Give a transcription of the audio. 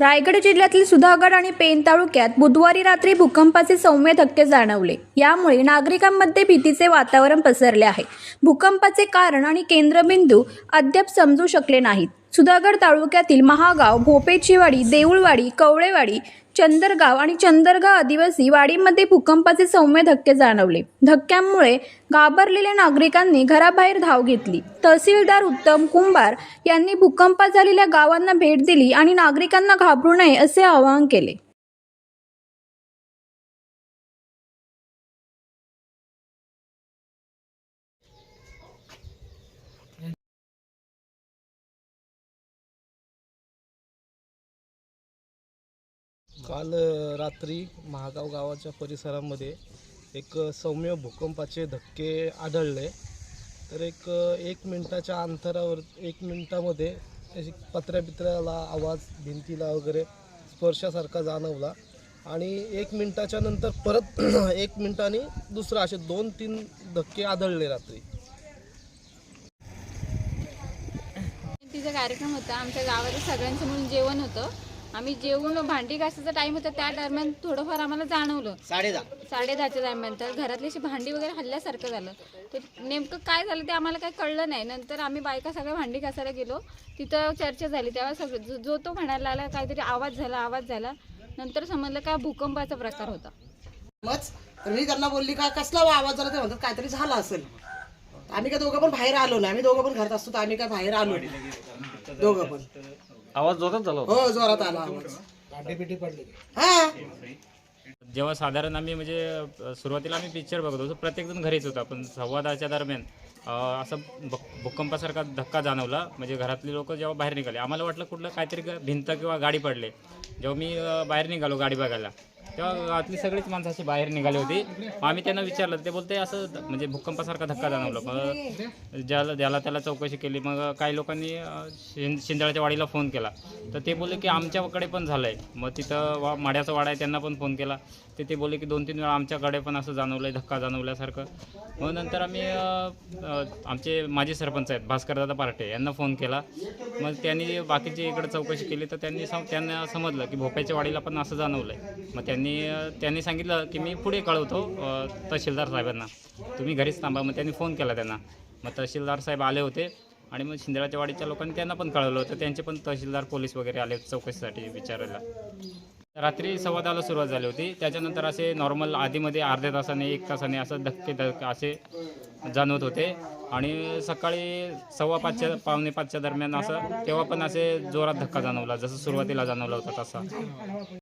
रायगड जिल्ह्यातील सुधागड आणि पेन तालुक्यात बुधवारी रात्री भूकंपाचे सौम्य धक्के जाणवले. यामुळे नागरिकांमध्ये भीतीचे वातावरण पसरले आहे. भूकंपाचे कारण आणि केंद्रबिंदू अद्याप समजू शकले नाहीत. सुधागड तालुक्यातील महागाव भोपेचीवाडी देऊळवाडी कवळेवाडी चंदरगाव आणि चंदरगाव आदिवासी वाडीमध्ये भूकंपाचे सौम्य धक्के जाणवले. धक्क्यांमुळे घाबरलेल्या नागरिकांनी घराबाहेर धाव घेतली. तहसीलदार उत्तम कुंभार यांनी भूकंपात झालेल्या गावांना भेट दिली आणि नागरिकांना घाबरू नये असे आवाहन केले. काल रात्री महागाव गावाच्या परिसरामध्ये एक सौम्य भूकंपाचे धक्के आढळले. तर एक एक मिनटाच्या अंतरावर एक मिनटामध्ये पत्र्या बित्र्याला आवाज भिंतीला वगैरे स्पर्शासारखा जाणवला आणि एक मिनटाच्या नंतर परत एक मिनटाने दुसरा असे दोन तीन धक्के आढळले रात्री. तिचा कार्यक्रम होता. आमच्या गावातील सगळ्यांचं म्हणून जेवण होतं. आम्ही जेवून भांडी घासायचा टाइम होता त्या दरम्यान थोडंफार आम्हाला जाणवलं. साडे साडे दहाच्या दरम्यान. तर घरातली अशी भांडी वगैरे हल्ल्यासारखं झालं. तर नेमकं काय झालं ते आम्हाला काही कळलं नाही. नंतर आम्ही बायका सगळ्या भांडी घासायला गेलो. तिथं चर्चा झाली. तेव्हा सगळं जो- जो तो म्हणायला लागला काहीतरी आवाज झाला आवाज झाला. नंतर समजलं का भूकंपाचा प्रकार होता. मच तर मी त्यांना बोलली का कसला वा आवाज झाला? ते म्हणतात काहीतरी झालं असेल. आम्ही काय दोघं पण बाहेर आलो नाही. आम्ही दोघं पण घरात असतो तर आम्ही काय बाहेर आलो नाही. दोघं पण. आवाज जोरात झाला हो जोरात आला आवाज. हा. जेव्हा साधारण आम्ही म्हणजे अ, सुरुवातीला आम्ही पिक्चर बघत होतो प्रत्येकजण घरीच होता. पण सव्वा दहाच्या दरम्यान अ, असं भूक- भूकंपासारखा धक्का जाणवला. म्हणजे घरातली लोक जेव्हा बाहेर निघाले आम्हाला वाटलं कुठलं काहीतरी ग- भिंत किंवा गाडी पडले. जेव्हा मी अ, बाहेर निघालो गाडी बघायला तेव्हा गावातली सगळीच माणसं अशी बाहेर निघाली होती. मग आम्ही त्यांना विचारलं ते बोलते असं म्हणजे भूकंपासारखा धक्का जाणवला. मग ज्याला ज्याला त्याला चौकशी केली. मग काही लोकांनी अ, शिं वाडीला फोन केला. तर ते बोलले की आमच्याकडे पण झालं आहे मग तिथं वा माड्याचा वाडा आहे त्यांना पण फोन केला. ते ते बोलले की दोन तीन वेळा आमच्याकडे पण असं जाणवलं आहे धक्का जाणवल्यासारखं. मग नंतर आम्ही आमचे माजी सरपंच आहेत भास्करदादा पार्टे यांना फोन केला. मग त्यांनी बाकीची इकडे चौकशी केली. तर त्यांनी सम त्यांना समजलं की भोप्याच्या वाडीला पण असं जाणवलं आहे मग त्यांनी आणि त्यांनी सांगितलं की मी पुढे कळवतो तहसीलदार साहेबांना. तुम्ही घरीच थांबा मग त्यांनी फोन केला त्यांना. मग तहसीलदार साहेब आले होते आणि मग शिंदळाच्या वाडीच्या लोकांनी त्यांना पण कळवलं होतं. त्यांचे पण तहसीलदार पोलीस वगैरे आले चौकशीसाठी विचारायला. रात्री सव्वा सुरुवात झाली होती. त्याच्यानंतर असे नॉर्मल आधीमध्ये अर्ध्या तासाने एक तासाने असं धक्के धक्के असे जाणवत होते. आणि सकाळी सव्वा पाचच्या पावणे पाचच्या दरम्यान असं तेव्हा पण असे जोरात धक्का जाणवला जसं सुरुवातीला जाणवला होता तसा.